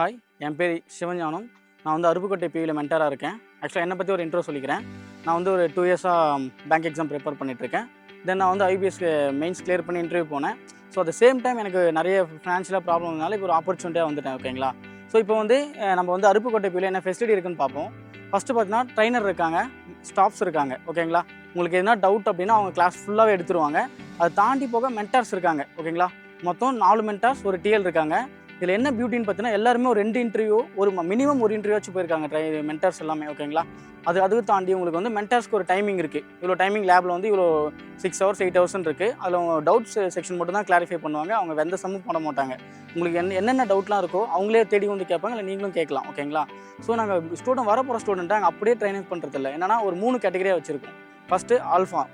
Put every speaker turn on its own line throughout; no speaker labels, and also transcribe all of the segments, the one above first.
Hi என் பேர் சிவஞானம். நான் வந்து அருப்புக்கோட்டை பிவியில் மென்டராக இருக்கேன். ஆக்சுவலாக என்னை பற்றி ஒரு இன்ட்ரோ சொல்லிக்கிறேன். நான் வந்து ஒரு டூ இயர்ஸாக பேங்க் எக்ஸாம் ப்ரிப்பேர் பண்ணிகிட்ருக்கேன் தென் நான் வந்து ஐபிஎஸ்க்கு மெயின்ஸ் கிளியர் பண்ணி இன்டர்வியூ போனேன். ஸோ அட் சேம் டைம் எனக்கு நிறைய ஃபினான்ஷியலாக ப்ராப்ளம்னால இப்போ ஒரு ஆப்பர்ச்சுனிட்டியாக வந்துட்டேன் ஓகேங்களா ஸோ இப்போ வந்து நம்ம வந்து அருப்புக்கோட்டை பிவியில் என்ன ஃபெசிலிட்டி இருக்குன்னு பார்ப்போம். ஃபஸ்ட்டு பார்த்தீங்கன்னா ட்ரைனர் இருக்காங்க ஸ்டாஃப்ஸ் இருக்காங்க ஓகேங்களா உங்களுக்கு எதனா டவுட் அப்படின்னா அவங்க கிளாஸ் ஃபுல்லாகவே எடுத்துருவாங்க. அதை தாண்டி போக மென்டார்ஸ் இருக்காங்க ஓகேங்களா மொத்தம் நாலு மென்டார்ஸ் ஒரு டிஎல் இருக்காங்க. இதில் என்ன பியூட்டின்னு பார்த்தீங்கன்னா எல்லாருமே ஒரு ரெண்டு இன்டர்வியூ ஒரு மினிமம் ஒரு இன்டர்வியூ வச்சு போயிருக்காங்க ட்ரை மென்டர்ஸ் எல்லாமே ஓகேங்களா அது அதுக்கு தாண்டி உங்களுக்கு வந்து மென்டர்ஸ்க்கு ஒரு டைமிங் இருக்குது இவ்வளோ டைமிங் லேபில் வந்து இவ்வளோ சிக்ஸ் ஹவர்ஸ் எயிட் ஹவர்ஸ்னு இருக்குது அதில் அவங்க டவுட்ஸ் செக்ஷன் மட்டும் தான் கிளாரிஃபை பண்ணுவாங்க. அவங்க எந்த சம்மும் போட மாட்டாங்க. உங்களுக்கு என்ன என்னென்ன டவுட்லாம் இருக்கோ அவங்களே தேடி வந்து கேட்பாங்க. இல்லை நீங்களும் கேட்கலாம் ஓகேங்களா ஸோ நாங்கள் ஸ்டூடெண்ட் வரப்போகிற ஸ்டூடெண்ட்டை நாங்கள் அப்படியே ட்ரைனிங் பண்ணுறதில்ல என்னன்னா ஒரு மூணு கேட்டகரியாக வச்சுருக்கோம். ஃபஸ்ட்டு ஆல்ஃபா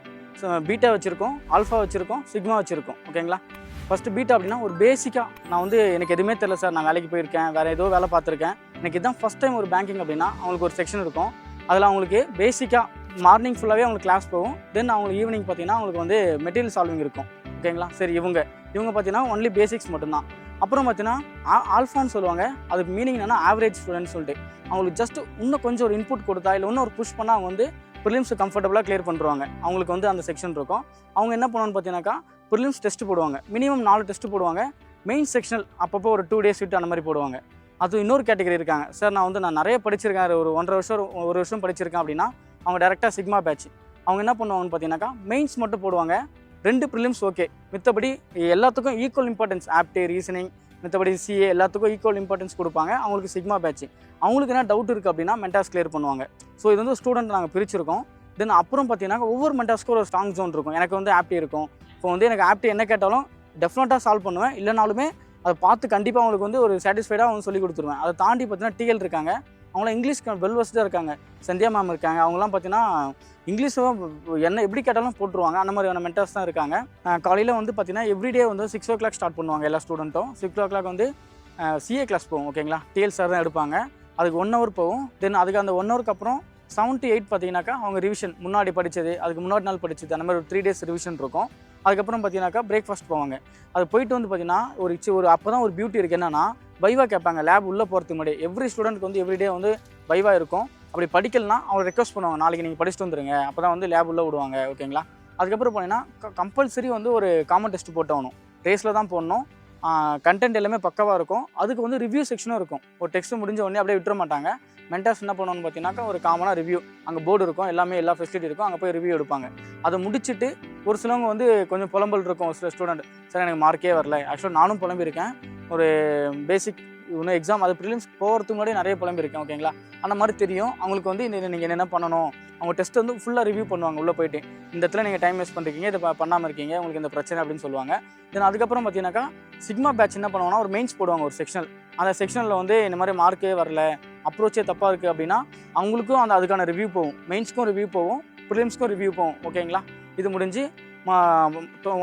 ஸோ பீட்டா வச்சுருக்கோம் ஆல்ஃபா வச்சுருக்கோம் சிக்மா வச்சுருக்கோம் ஓகேங்களா ஃபஸ்ட்டு பீட்டா அப்படின்னா ஒரு பேசிக்காக நான் வந்து எனக்கு எதுவுமே தெரில சார் நான் வேலைக்கு போயிருக்கேன் வேறு ஏதோ வேலை பார்த்துருக்கேன். எனக்கு இதுதான் ஃபஸ்ட் டைம் ஒரு பேங்கிங் அப்படின்னா அவங்களுக்கு ஒரு செக்ஷன் இருக்கும். அதில் அவங்களுக்கு பேசிக்காக மார்னிங் ஃபுல்லாகவே அவங்களுக்கு கிளாஸ் போகும். தென் அவங்களுக்கு ஈவினிங் பார்த்தீங்கன்னா அவங்களுக்கு வந்து மெட்டீரியல் சால்விங் இருக்கும். ஓகேங்களா சரி இவங்க. இவங்க பார்த்தீங்கன்னா ஒன்லி பேசிக்ஸ் மட்டும்தான். அப்புறம் பார்த்தீங்கன்னா ஆல்ஃபான்னு சொல்லுவாங்க. அதுக்கு மீனிங் என்னன்னா ஆவரேஜ் ஸ்டூடெண்ட் சொல்லிட்டு. அவங்களுக்கு ஜஸ்ட் இன்னும் கொஞ்சம் ஒரு இன்புட் கொடுத்தா இல்லை இன்னும் ஒரு புஷ் பண்ணால் அவங்க வந்து ப்ரிலிம்ஸ் கம்ஃபர்டபுளாக கிளியர் பண்ணுறாங்க அவங்களுக்கு வந்து அந்த செக்ஷன் இருக்கும். அவங்க என்ன பண்ணுவான்னு பார்த்தீங்கன்னாக்கா ப்ரிலிம்ஸ் டெஸ்ட் போடுவாங்க. மினிமம் நாலு டெஸ்ட் போடுவாங்க. மெயின் செக்ஷனல் அப்பப்போ ஒரு டூ டேஸ் விட்டு அந்த மாதிரி போடுவாங்க. அது இன்னொரு கேட்டகரி இருக்காங்க. சார் நான் வந்து நான் நிறைய படிச்சிருக்கேன். ஒரு ஒன்றரை வருஷம் ஒரு- ஒரு வருஷம் படிச்சிருக்கேன் அப்படின்னா அவங்க டேரெக்டாக சிக்மா பேட்ச் அவங்க என்ன பண்ணுவாங்கன்னு பார்த்தீங்கன்னாக்கா மெயின்ஸ் மட்டும் போடுவாங்க. ரெண்டு ப்ரிலிம்ஸ் ஓகே மித்தபடி எல்லாத்துக்கும் ஈக்குவல் இம்பார்ட்டன்ஸ் ஆப்டே ரீசனிங் மித்தபடி சிஏ எல்லாத்துக்கும் ஈக்குவல் இம்பார்ட்டன்ஸ் கொடுப்பாங்க. அவங்களுக்கு சிக்மா பேட்ச் அவங்களுக்கு என்ன டவுட் இருக்குது அப்படின்னா மென்டாஸ் கிளியர் பண்ணுவாங்க. ஸோ இது வந்து ஸ்டூடெண்ட் நாங்கள் பிரிச்சிருக்கோம். தென் அப்புறம் பார்த்தீங்கன்னா ஒவ்வொரு மென்டாஸ்க்கும் ஒரு ஸ்ட்ராங் ஜோன் இருக்கும். எனக்கு வந்து ஆப்டி இருக்கும். இப்போ வந்து எனக்கு ஆப்டி என்ன கேட்டாலும் டெஃபினட்டாக சால்வ் பண்ணுவேன். இல்லைனாலுமே அதை பார்த்து கண்டிப்பாக அவங்களுக்கு வந்து ஒரு சாட்டிஸ்ஃபைடாக அவங்க சொல்லி கொடுத்துருவேன். அதை தாண்டி பார்த்தீங்கன்னா டிஎல் இருக்காங்க. அவங்களாம் இங்கிலீஷ் வெல் இருக்காங்க. சந்தியா மேம் இருக்காங்க. அவங்களாம் பார்த்தீங்கன்னா இங்கிலீஷும் என்ன எப்படி கேட்டாலும் போட்டுருவாங்க. அந்த மாதிரியான மென்டர்ஸ் தான் இருக்காங்க. காலையில் வந்து பார்த்தீங்கன்னா எவ்ரிடே வந்து சிக்ஸ் ஓ கிளாக் ஸ்டார்ட் பண்ணுவாங்க எல்லா ஸ்டூடெண்ட்டும் சிக்ஸ் ஓ கிளாக் வந்து சிஏ கிளாஸ் போகும் ஓகேங்களா டிஎல் சார் தான் எடுப்பாங்க. அதுக்கு ஒன் ஹவர் போகும். தென் அதுக்கு அந்த ஒன் ஹவருக்கு அப்புறம் செவன் டு எயிட் பார்த்தீங்கன்னாக்கா அவங்க ரிவிஷன் முன்னாடி படித்தது அதுக்கு முன்னாடி நாள் படித்தது அந்த மாதிரி ஒரு த்ரீ டேஸ் ரிவிஷன் இருக்கும். அதுக்கப்புறம் பார்த்தீங்கன்னாக்கா பிரேக்ஃபாஸ்ட் போவாங்க. அது போயிட்டு வந்து பார்த்தீங்கன்னா ஒரு ஒரு அப்போ தான் ஒரு பியூட்டி இருக்குது என்னன்னா பைவா கேட்பாங்க லேப் உள்ளே போகிறதுக்கு முன்னாடி எவ்ரி ஸ்டூடெண்ட்க்கு வந்து எவ்ரிடே வந்து பைவா இருக்கும். அப்படி படிக்கலனா அவங்க ரெக்வஸ்ட் பண்ணுவாங்க நாளைக்கு நீங்கள் படிச்சுட்டு வந்துருங்க. அப்போ தான் வந்து லேப் உள்ளே விடுவாங்க ஓகேங்களா அதுக்கப்புறம் போனீங்கன்னா கம்பல்சரி வந்து ஒரு காமன் டெஸ்ட் போட்டாகணும் ரேஸில் தான் போடணும். கண்டென்ட் எல்லாமே பக்கவாக இருக்கும். அதுக்கு வந்து ரிவ்யூ செக்ஷனும் இருக்கும். ஒரு டெக்ஸ்ட் முடிஞ்ச உடனே அப்படியே விட்டுற மாட்டாங்க. மென்டர்ஸ் என்ன பண்ணுவோம்னு பார்த்தீங்கன்னாக்கா ஒரு காமனாக ரிவ்யூ அங்கே போர்டு இருக்கும் எல்லாமே எல்லா ஃபெசிலிட்டி இருக்கும். அங்கே போய் ரிவ்யூ எடுப்பாங்க. அதை முடிச்சுட்டு ஒரு சிலவங்க வந்து கொஞ்சம் புலம்பல் இருக்கும். ஒரு சில ஸ்டூடெண்ட் சார் எனக்கு மார்க்கே வரல. ஆக்சுவலாக நானும் புலம்பியிருக்கேன். ஒரு பேசிக் இன்னும் எக்ஸாம் அது ப்ரிலிம்ஸ் போகிறதுக்கு முன்னாடி நிறைய புலம்பியிருக்கேன் ஓகேங்களா அந்த மாதிரி தெரியும். அவங்களுக்கு வந்து இந்த நீங்கள் என்னென்ன பண்ணணும்? அவங்க டெஸ்ட் வந்து ஃபுல்லாக ரிவ்யூ பண்ணுவாங்க உள்ளே போயிட்டு. இந்த இடத்துல நீங்கள் டைம் வேஸ்ட் பண்ணுறீங்க இதை பண்ணாமல் இருக்கீங்க உங்களுக்கு இந்த பிரச்சனை அப்படின்னு சொல்லுவாங்க. தென் அதுக்கப்புறம் பார்த்தீங்கன்னாக்கா சிக்மா பேட்ச் என்ன பண்ணுவாங்கன்னா ஒரு மெயின்ஸ் போடுவாங்க ஒரு செக்ஷனல் அந்த செக்ஷனில் வந்து இந்த மாதிரி மார்க்கே வரல அப்ரோச்சே தப்பாக இருக்குது அப்படின்னா அவங்களுக்கும் அந்த அதுக்கான ரிவ்யூ போகும். மெயின்ஸ்க்கும் ரிவ்யூ போகும் ப்ரிலிம்ஸ்க்கும் ரிவ்யூ போகும் ஓகேங்களா இது முடிஞ்சு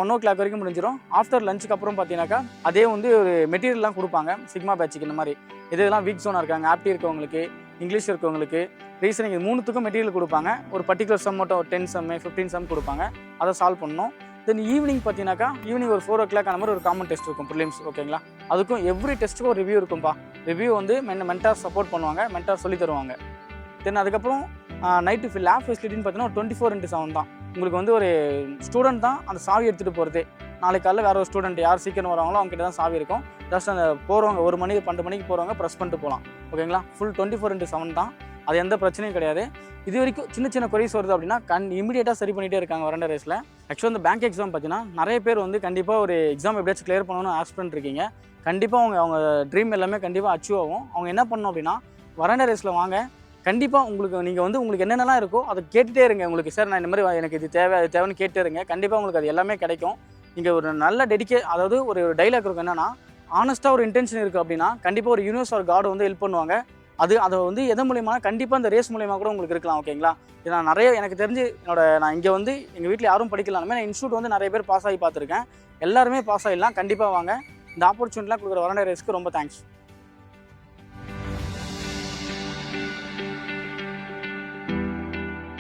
ஒன் ஓ கிளாக் வரைக்கும் முடிஞ்சிடும் ஆஃப்டர் லஞ்சுக்கு அப்புறம் பார்த்தீங்கன்னாக்கா அதே வந்து ஒரு மெட்டீரியல்லாம் கொடுப்பாங்க. சிக்மா பேட்சுக்கு இந்த மாதிரி. இது இதெல்லாம் வீக் ஜோனாக இருக்காங்க. ஆப்டி இருக்கவங்களுக்கு இங்கிலீஷ் இருக்கவங்களுக்கு ரீசனிங் இது மூணுத்துக்கும் மெட்டீரியல் கொடுப்பாங்க. ஒரு பர்டிகுலர் சம் மட்டும் ஒரு டென் சம் ஃபிஃப்டீன் சம் கொடுப்பாங்க. அதை சால்வ் பண்ணணும். தென் ஈவினிங் பார்த்தீங்கன்னாக்கா ஈவினிங் ஒரு ஃபோர் ஓ கிளாக் அந்த மாதிரி ஒரு காமன் டெஸ்ட் இருக்கும் ப்ரிலிம்ஸ் ஓகேங்களா அதுக்கும் எவ்ரி டெஸ்ட்டுக்கும் ஒரு ரிவ்யூ இருக்கும்பா. ரிவ்யூ வந்து மென் மென்டார் சப்போர்ட் பண்ணுவாங்க மென்டார் சொல்லி தருவாங்க. தென் அதுக்கப்புறம் நைட்டு லேப் ஃபெசிலிட்டின்னு பார்த்தீங்கன்னா ஒரு டுவெண்ட்டி ஃபோர் இன்ட்டு செவன் தான். உங்களுக்கு வந்து ஒரு ஸ்டூடெண்ட் தான் அந்த சாவி எடுத்துகிட்டு போகிறது நாளைக்கு காலையில் வேறு ஒரு ஸ்டூடெண்ட் யார் சீக்கிரம் வராங்களோ அவங்ககிட்ட தான் சாவி இருக்கும். ஜஸ்ட் அந்த போகிறவங்க ஒரு மணி பன்னெண்டு மணிக்கு போகிறவங்க ப்ரெஸ் பண்ணிட்டு போகலாம் ஓகேங்களா full twenty four into seven தான். அது எந்த பிரச்சனையும் கிடையாது. இது வரைக்கும் சின்ன சின்ன கொரிஸ் வருது அப்படின்னா கண் இமீடியட்டாக சரி பண்ணிகிட்டே இருக்காங்க வரண்ட ரேஸில் ஆக்சுவலாக இந்த பேங்க் எக்ஸாம் பார்த்தீங்கன்னா நிறைய பேர் வந்து கண்டிப்பாக ஒரு எக்ஸாம் எப்படியாச்சும் கிளியர் பண்ணணும்னு ஆஸ் பண்ணிருக்கீங்க கண்டிப்பாக அவங்க அவங்க ட்ரீம் எல்லாமே கண்டிப்பாக அச்சீவ் ஆகும். அவங்க என்ன பண்ணணும் அப்படின்னா வரண்ட ரேஸில் வாங்க. கண்டிப்பாக உங்களுக்கு நீங்கள் வந்து உங்களுக்கு என்னென்னலாம் இருக்கோ அதை கேட்டுகிட்டே இருங்க. உங்களுக்கு சார் நான் இந்த மாதிரி எனக்கு இது தேவை அது தேவைன்னு கேட்டே இருங்க. கண்டிப்பாக உங்களுக்கு அது எல்லாமே கிடைக்கும். நீங்கள் ஒரு நல்ல டெடிக்கே அதாவது ஒரு டைலாக் இருக்கும் என்னென்னா ஆனஸ்ட்டாக ஒரு இன்டென்ஷன் இருக்குது அப்படின்னா கண்டிப்பாக ஒரு யூனிவர்ஸ் ஒரு காடு வந்து ஹெல்ப் பண்ணுவாங்க. அது அதை வந்து எதன் மூலியமா கண்டிப்பாக அந்த ரேஸ் மூலியமாக கூட உங்களுக்கு இருக்கலாம் ஓகேங்களா இது நான் நிறைய எனக்கு தெரிஞ்சு என்னோட நான் இங்கே வந்து எங்கள் வீட்டில் யாரும் படிக்கலாமே நான் இன்ஸ்டியூட் வந்து நிறைய பேர் பாஸ் ஆகி பார்த்துருக்கேன். எல்லாருமே பாஸ் ஆகிடலாம் கண்டிப்பாக வாங்க. இந்த ஆப்பர்ச்சுனிட்டிலாம் கொடுக்குற வரண்ட ரேஸ்க்கு ரொம்ப தேங்க்ஸ்